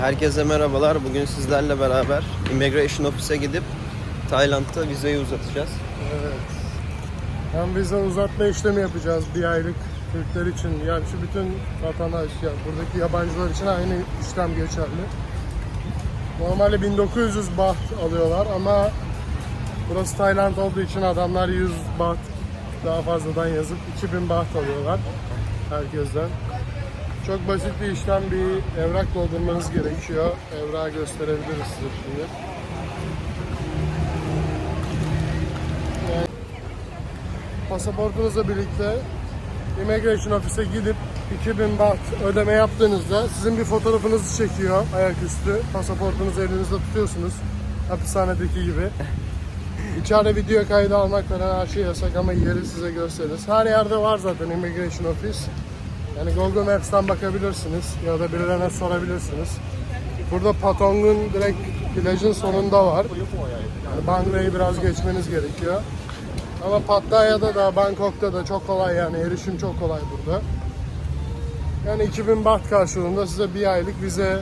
Herkese merhabalar. Bugün sizlerle beraber Immigration Office'e gidip Tayland'da vizeyi uzatacağız. Evet. Hem vize uzatma işlemi yapacağız bir aylık Türkler için. Yani şu bütün vatandaş, ya buradaki yabancılar için aynı işlem geçerli. Normalde 1900 baht alıyorlar ama burası Tayland olduğu için adamlar 100 baht daha fazladan yazıp 2000 baht alıyorlar herkesten. Çok basit bir işlem, bir evrak doldurmanız gerekiyor. Evrağı gösterebiliriz size şimdi. pasaportunuzla birlikte Immigration Office'e gidip 2000 baht ödeme yaptığınızda sizin bir fotoğrafınızı çekiyor ayaküstü. Pasaportunuzu elinizde tutuyorsunuz. Hapishanedeki gibi. İçeride video kaydı almak falan her şey yasak ama yeri size gösteririz. Her yerde var zaten Immigration Office. Yani Google Maps'ten bakabilirsiniz ya da birilerine sorabilirsiniz. Burada Patong'un direkt plajın sonunda var. Yani Banglay'ı biraz geçmeniz gerekiyor. Ama Pattaya'da da Bangkok'ta da çok kolay yani erişim çok kolay burada. Yani 2000 baht karşılığında size bir aylık vize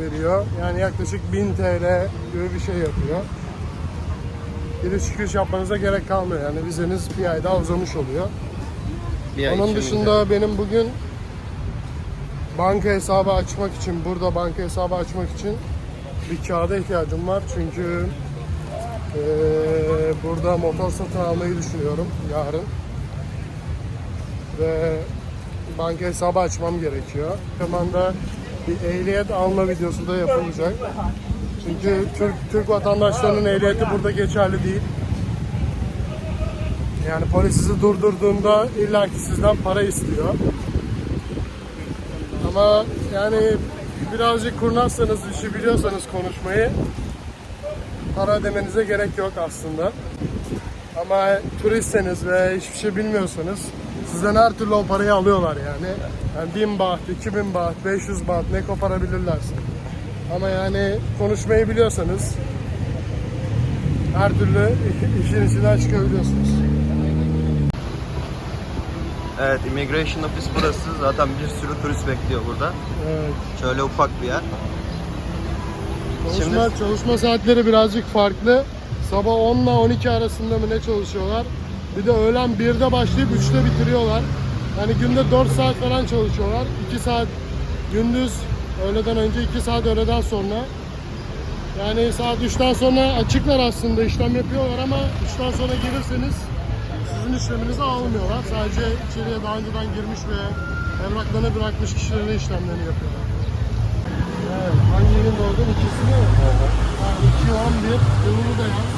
veriyor. Yani yaklaşık 1000 TL gibi bir şey yapıyor. Giriş çıkış yapmanıza gerek kalmıyor yani vizeniz bir ay daha uzamış oluyor. Bir ay Onun dışında benim bugün banka hesabı açmak için, burada banka hesabı açmak için bir kağıda ihtiyacım var. Çünkü eee, burada motor satın almayı düşünüyorum yarın. Ve banka hesabı açmam gerekiyor. Zamanda bir ehliyet alma videosu da yapılacak. Çünkü Türk, Türk vatandaşlarının ehliyeti burada geçerli değil. Yani polis sizi durdurduğunda illaki sizden para istiyor. Ama yani birazcık kurnazsanız, işi biliyorsanız konuşmayı para ödemenize gerek yok aslında. Ama turistseniz ve hiçbir şey bilmiyorsanız sizden her türlü o parayı alıyorlar yani. Yani 1000 baht, 2000 baht, 500 baht ne koparabilirlerse. Ama yani konuşmayı biliyorsanız her türlü işin içinden çıkabiliyorsunuz. Evet, Immigration Office burası. Zaten bir sürü turist bekliyor burada. Evet. Şöyle ufak bir yer. Çalışma, çalışma saatleri birazcık farklı. Sabah 10 ile 12 arasında mı ne çalışıyorlar? Bir de öğlen 1'de başlayıp 3'te bitiriyorlar. Yani günde 4 saat falan çalışıyorlar. 2 saat gündüz öğleden önce 2 saat öğleden sonra. Yani saat 3'ten sonra açıklar aslında işlem yapıyorlar ama 3'ten sonra gelirseniz sizin işleminizi almıyorlar. Sadece içeriye daha önceden girmiş ve evraklarını bırakmış kişilerin işlemlerini yapıyorlar. Evet, hangi yılın doğdun? İkisi mi? Ha, 2, 11, yılını da yaz.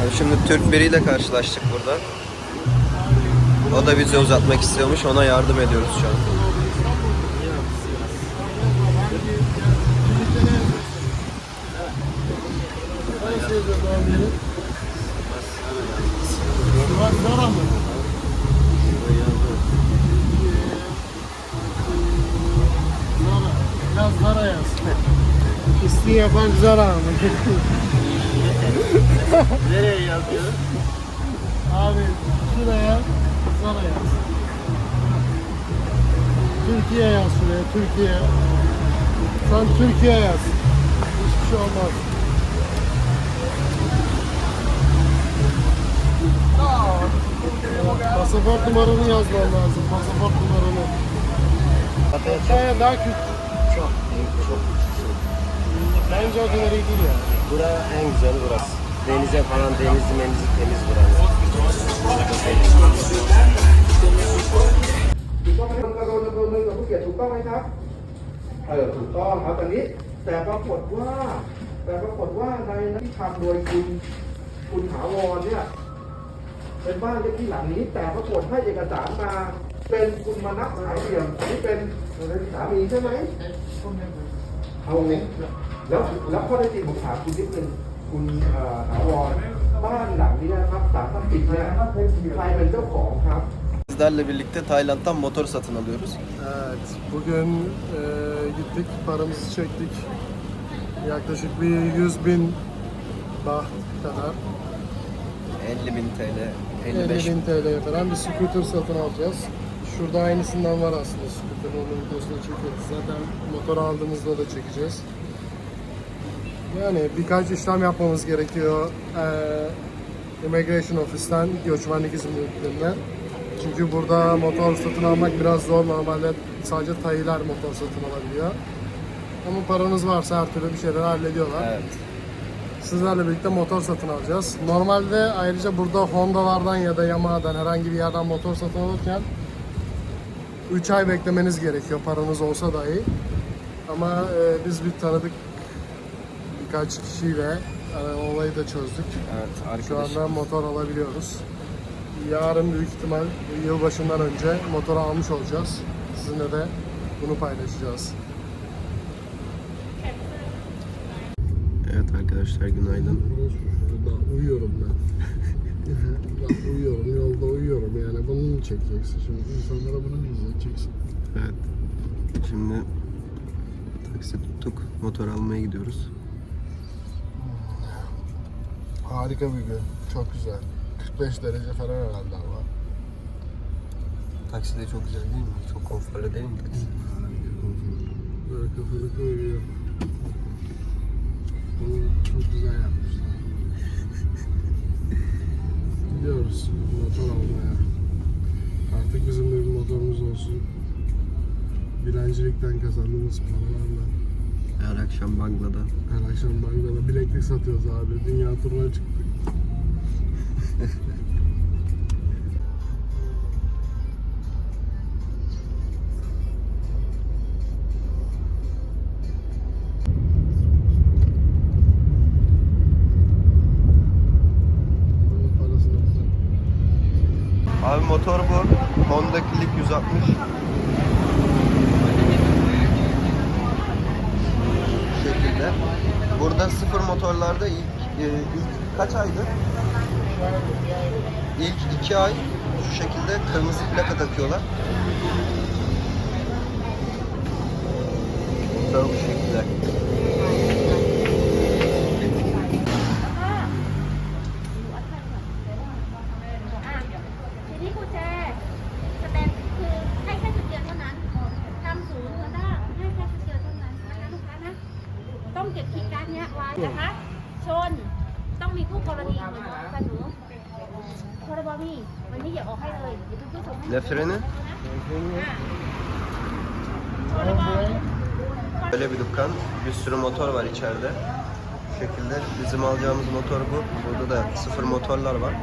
Yani şimdi Türk biriyle karşılaştık burada. O da vize uzatmak istiyormuş. Ona yardım ediyoruz şu an. Yazıyor doğum? Sivas Zara mı? Zara. Biraz Zara yaz. İsteği yapan Zara mı? Nereye yazıyor? Abi şuraya Zara yaz. Türkiye yaz şuraya, Türkiye. Sen Türkiye yaz. Hiçbir şey olmaz. Pasaport numaranı yazman lazım. Pasaport numaranı. Hatta daha kötü. Çok büyük, çok Bence o kadar iyi değil ya. Bura en güzeli burası. Denize falan denizi menizi temiz burası. ถูกต้องไหมครับกระโดดกระโดดเลยกับผู้เกียรติถูกต้องไหมครับเออถูกต้องครับตอนนี้ แต่ปรากฏว่า แต่ปรากฏว่าในนั้นที่ทำโดยคุณคุณถาวรเนี่ย เป็นบ้านเลขที่หลังนี้ แต่ปรากฏให้เอกสารมา เป็นคุณมนัสสายเหลี่ยมอันนี้เป็นสามีใช่ไหมเอาไงแล้วแล้วข้อได้จริงผมถามคุณนิดนึงคุณเอ่อถาวรบ้านหลังนี้นะครับสามพันสิบเนี่ยใครเป็นเจ้าของครับ Sizlerle birlikte Tayland'dan motor satın alıyoruz. Evet, bugün e, gittik, paramızı çektik. Yaklaşık bir 100 bin baht kadar. 50 bin TL, 50 55 bin TL'ye falan bir scooter satın alacağız. Şurada aynısından var aslında. Scooter'ın onun videosunu çekiyoruz. Zaten motor aldığımızda da çekeceğiz. Yani birkaç işlem yapmamız gerekiyor. Ee, Immigration Office'ten göçmenlik izinlerinden. Çünkü burada motor satın almak biraz zor. Normalde sadece tayiler motor satın alabiliyor. Ama paranız varsa her türlü bir şeyler hallediyorlar. Evet. Sizlerle birlikte motor satın alacağız. Normalde ayrıca burada Honda'lardan ya da Yamaha'dan herhangi bir yerden motor satın alırken 3 ay beklemeniz gerekiyor paranız olsa dahi. Ama e, biz bir tanıdık birkaç kişiyle e, olayı da çözdük. Evet Şu arkadaşım. anda motor alabiliyoruz. Yarın büyük ihtimal yılbaşından önce motoru almış olacağız. Sizinle de bunu paylaşacağız. Evet arkadaşlar günaydın. Daha uyuyorum ben. ben uyuyorum, yolda uyuyorum yani. Bunu mu çekeceksin şimdi? İnsanlara bunu mu izleteceksin? Evet. Şimdi taksi tuttuk. Motor almaya gidiyoruz. Harika bir gün. Çok güzel. 45 derece falan herhalde ama. Taksi de çok güzel değil mi? Çok konforlu değil mi taksi? Böyle kafalı koyuyor. Bunu çok güzel yapmışlar. Gidiyoruz motor almaya. Artık bizim de bir motorumuz olsun. Dilencilikten kazandığımız paralarla Her akşam Bangla'da. her akşam bankada bileklik satıyoruz abi. Dünya turuna çıktık. Abi motor bu. Honda Click 160. Bu şekilde. Burada sıfır motorlarda ilk, e, ilk kaç aydı? İlk iki ay şu şekilde kırmızı plaka takıyorlar. Motor bu şekilde. Ne freni? Böyle bir dükkan. Bir sürü motor var içeride. Bu şekilde bizim alacağımız motor bu. Burada da sıfır motorlar var.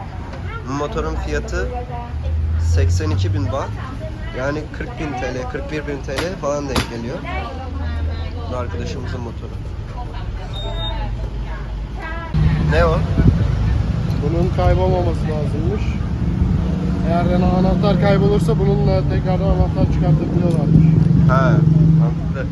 Bu motorun fiyatı 82 bin baht. Yani 40 bin TL, 41 bin TL falan denk geliyor. Bu arkadaşımızın motoru. Ne o? Bunun kaybolmaması lazımmış. Eğer yani anahtar kaybolursa bununla tekrardan anahtar çıkartabiliyorlarmış. Ha, mantıklı.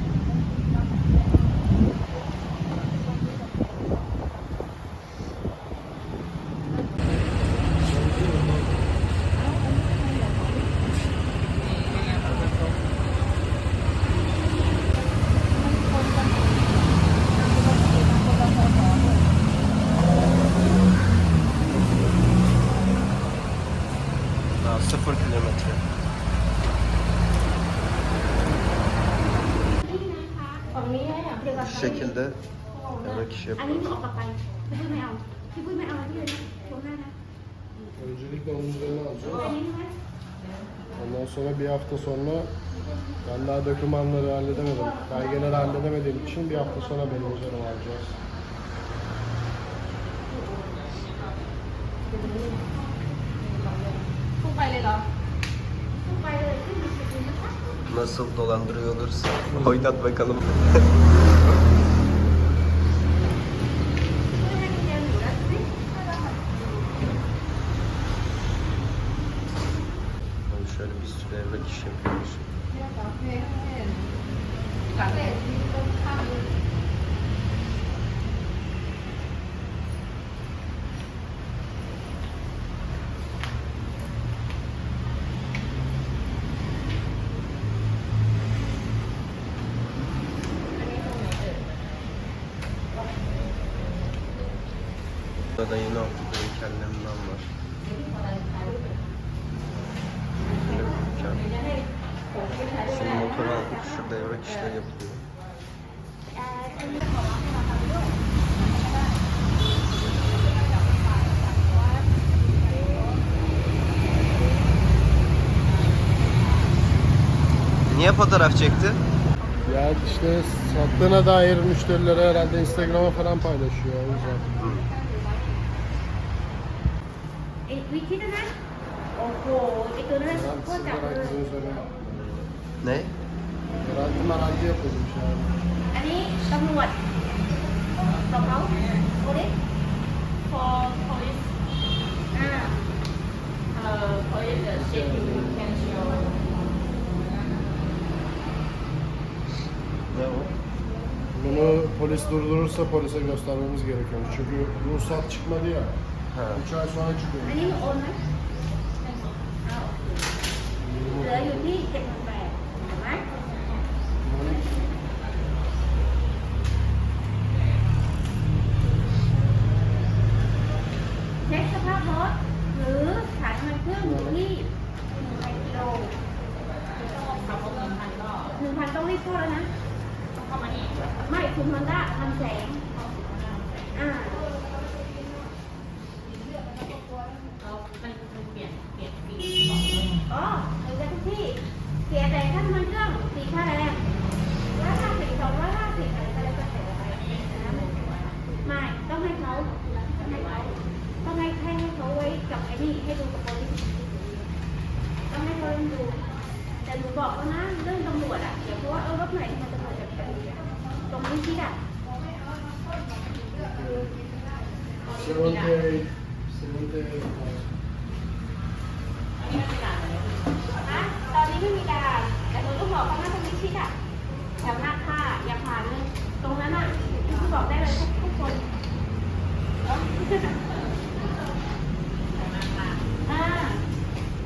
şekilde evrak işi yapıyoruz. Öncelikle omuzlarını alacağız. Ondan sonra bir hafta sonra ben daha dokümanları halledemedim. Belgeleri halledemediğim için bir hafta sonra benim üzerime alacağız. Nasıl dolandırıyorlarsa oynat bakalım. bir sürü evrak iş yapıyoruz. Burada yine Niye fotoğraf çekti? Ya işte sattığına dair müşterilere herhalde Instagram'a falan paylaşıyor o yüzden. Sizler. Ne? Herhalde meralde yapılmış yani. อันนี้ตำรวจของเขาโอเค for police อ่าเอ่อ police uh, เอ่อ shit Bunu polis durdurursa polise göstermemiz gerekiyor. Çünkü ruhsat çıkmadı ya. He. 3 ay sonra çıkıyor. อันนี้หนูโอนไหมอ๋อโอเคเหลืออยู่ที่เจ็ดหมื่น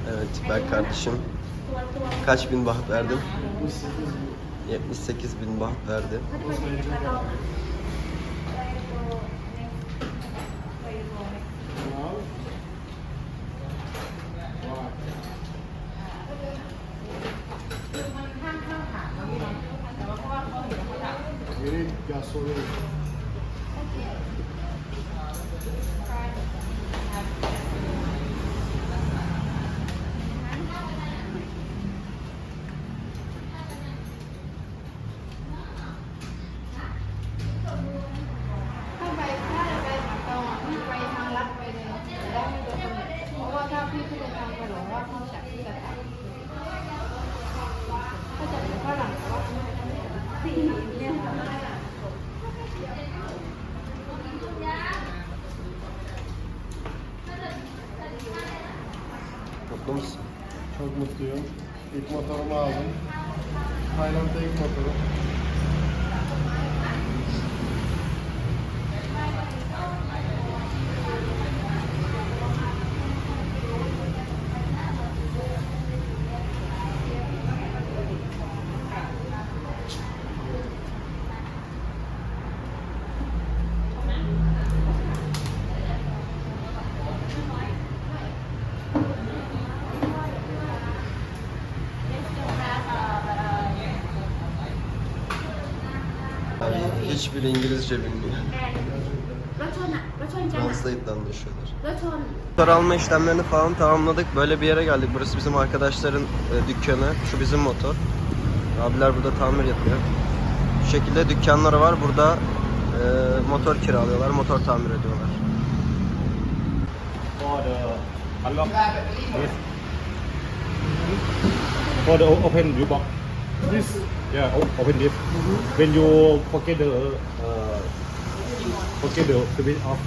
Evet ben kardeşim kaç bin baht verdim? 78 bin baht verdim. bir İngilizce bilmiyor. Translate'den düşüyorlar. Para alma işlemlerini falan tamamladık. Böyle bir yere geldik. Burası bizim arkadaşların e, dükkanı. Şu bizim motor. Abiler burada tamir yapıyor. Bu şekilde dükkanları var. Burada e, motor kiralıyorlar. Motor tamir ediyorlar. For the open box this yeah oh, open this mm -hmm. when you forget the uh, forget the, the bit off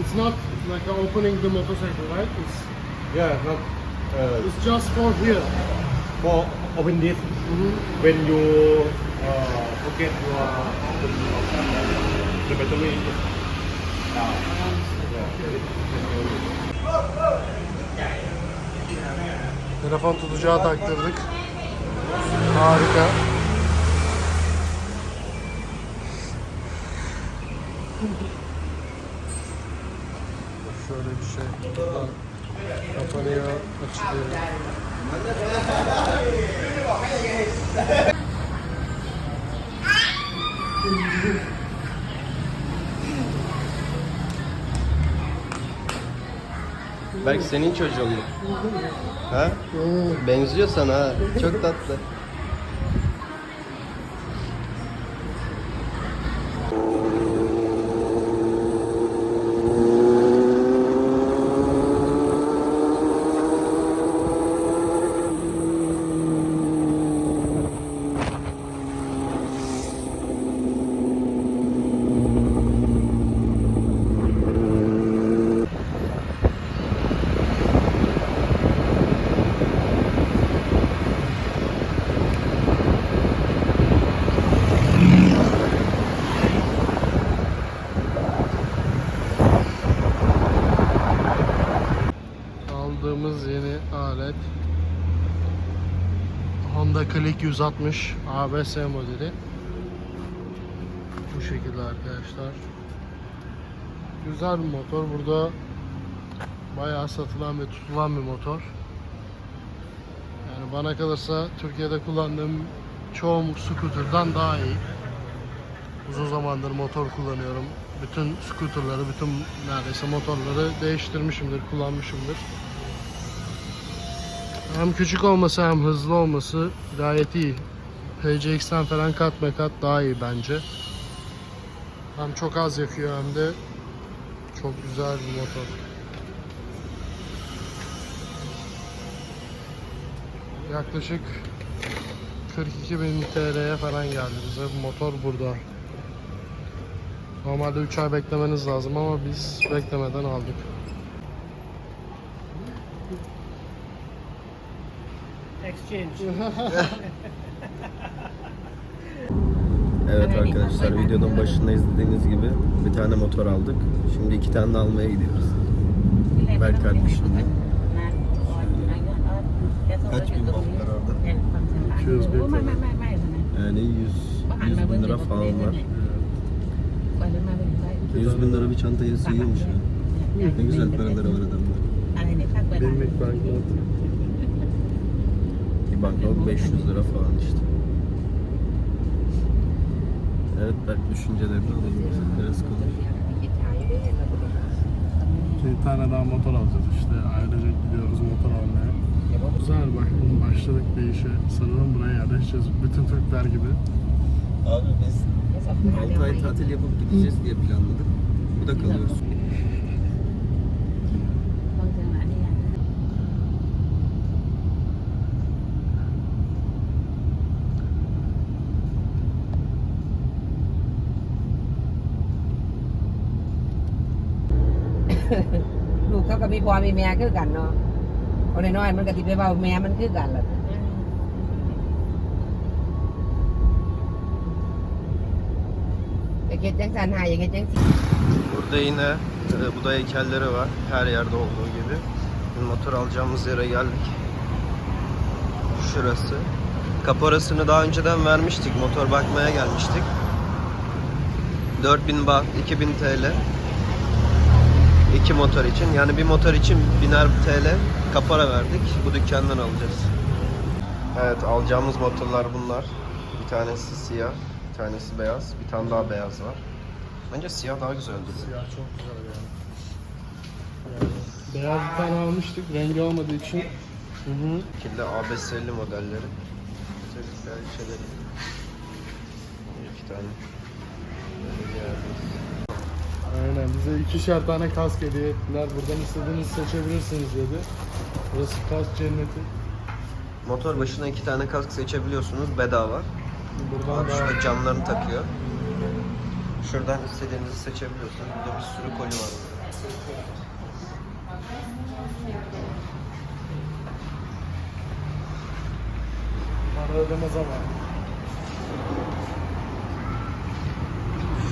it's not like opening the motorcycle right it's yeah not uh, it's just for here for open this mm -hmm. when you uh, forget your open the battery. Telefon tutacağı taktırdık. Harika. Şöyle bir şey. Buradan kapanıyor, açılıyor. Belki senin çocuğun mu? Ha? Benziyor sana ha. Çok tatlı. 260 ABS modeli. Bu şekilde arkadaşlar. Güzel bir motor. Burada bayağı satılan ve tutulan bir motor. Yani bana kalırsa Türkiye'de kullandığım çoğu scooter'dan daha iyi. Uzun zamandır motor kullanıyorum. Bütün scooter'ları, bütün neredeyse motorları değiştirmişimdir, kullanmışımdır. Hem küçük olması hem hızlı olması gayet iyi. PCX'ten falan kat be kat daha iyi bence. Hem çok az yakıyor hem de çok güzel bir motor. Yaklaşık 42 bin TL'ye falan geldi bize. Motor burada. Normalde 3 ay beklemeniz lazım ama biz beklemeden aldık. Evet arkadaşlar videonun başında izlediğiniz gibi bir tane motor aldık. Şimdi iki tane de almaya gidiyoruz. Berk kardeşimle. Kaç bin baktılar orada? 200 bin. Yani 100, 100 bin lira falan var. 100 bin lira bir çantaya sığıyormuş ya. Ne güzel paraları var adamlar. Binlik banknot. Bir banknot 500 lira falan işte. Evet Berk düşüncelerini alayım. Biraz konuş. Bir tane daha motor alacağız işte. Ailecek gidiyoruz motor almaya. Güzel bak başladık bir işe. Sanırım buraya yerleşeceğiz. Bütün Türkler gibi. Abi biz 6 ay tatil yapıp gideceğiz diye planladık. Bu da kalıyoruz. ลูกเขาก็มีพ่อมีแม่คือกันเนาะคนน้อยๆมันก็สิไปเว้าแม่มันคือกันล่ะไปเก็ดจังสันหายอย่างเงี้ยจังสิ Burada yine e, Buda heykelleri var. Her yerde olduğu gibi. Şimdi motor alacağımız yere geldik. Şurası. Kaporasını daha önceden vermiştik. Motor bakmaya gelmiştik. 4000 baht, 2000 TL. İki motor için. Yani bir motor için 1000'er TL kapora verdik. Bu dükkandan alacağız. Evet alacağımız motorlar bunlar. Bir tanesi siyah, bir tanesi beyaz. Bir tane daha beyaz var. Bence siyah daha güzel duruyor. Siyah çok güzel yani. yani. Beyaz bir tane almıştık. Rengi olmadığı için. Hı hı. Şekilde ABS'li modelleri. Güzel güzel şeyleri. İki tane. Aynen bize ikişer tane kask hediye ettiler. Buradan istediğinizi seçebilirsiniz dedi. Burası kask cenneti. Motor başına iki tane kask seçebiliyorsunuz bedava. Buradan Abi şurada camlarını takıyor. Şuradan istediğinizi seçebiliyorsunuz. Burada bir sürü koli var. para ödeme zamanı.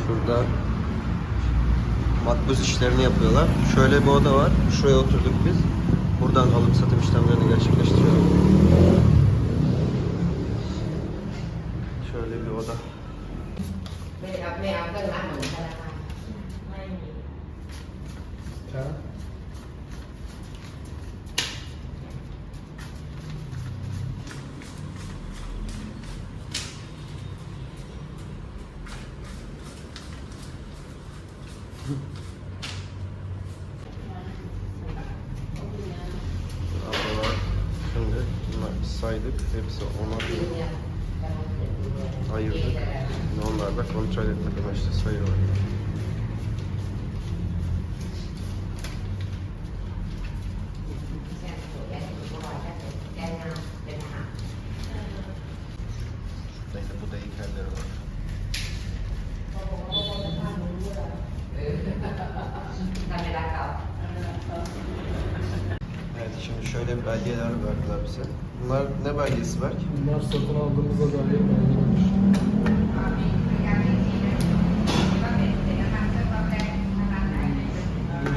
Şurada makbuz işlerini yapıyorlar. Şöyle bir oda var. Şuraya oturduk biz. Buradan alım satım işlemlerini gerçekleştiriyorlar. Şimdi saydık. Hepsi ona ayırdık. Şimdi onlarla kontrol etmek amaçlı sayıyorlar. Şuradaydı bu da heykelleri var. Evet şimdi şöyle belgeler verdiler bize. Bunlar ne belgesi var? Bunlar satın aldığımızda dair belgeler.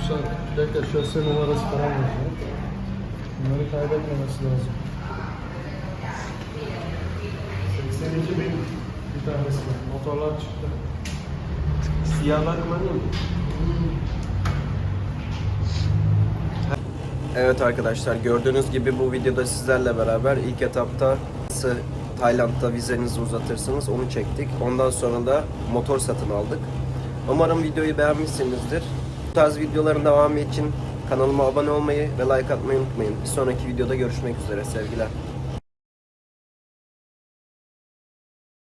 Gülşen, bir dakika şose numarası falan var. Bunları kaybetmemesi lazım. 82 bin bir tanesi. Motorlar çıktı. Siyahlar kullanıyor mu? Evet arkadaşlar gördüğünüz gibi bu videoda sizlerle beraber ilk etapta Tayland'da vizenizi uzatırsınız onu çektik. Ondan sonra da motor satın aldık. Umarım videoyu beğenmişsinizdir. Tarz videoların devamı için kanalıma abone olmayı ve like atmayı unutmayın. Bir sonraki videoda görüşmek üzere sevgiler.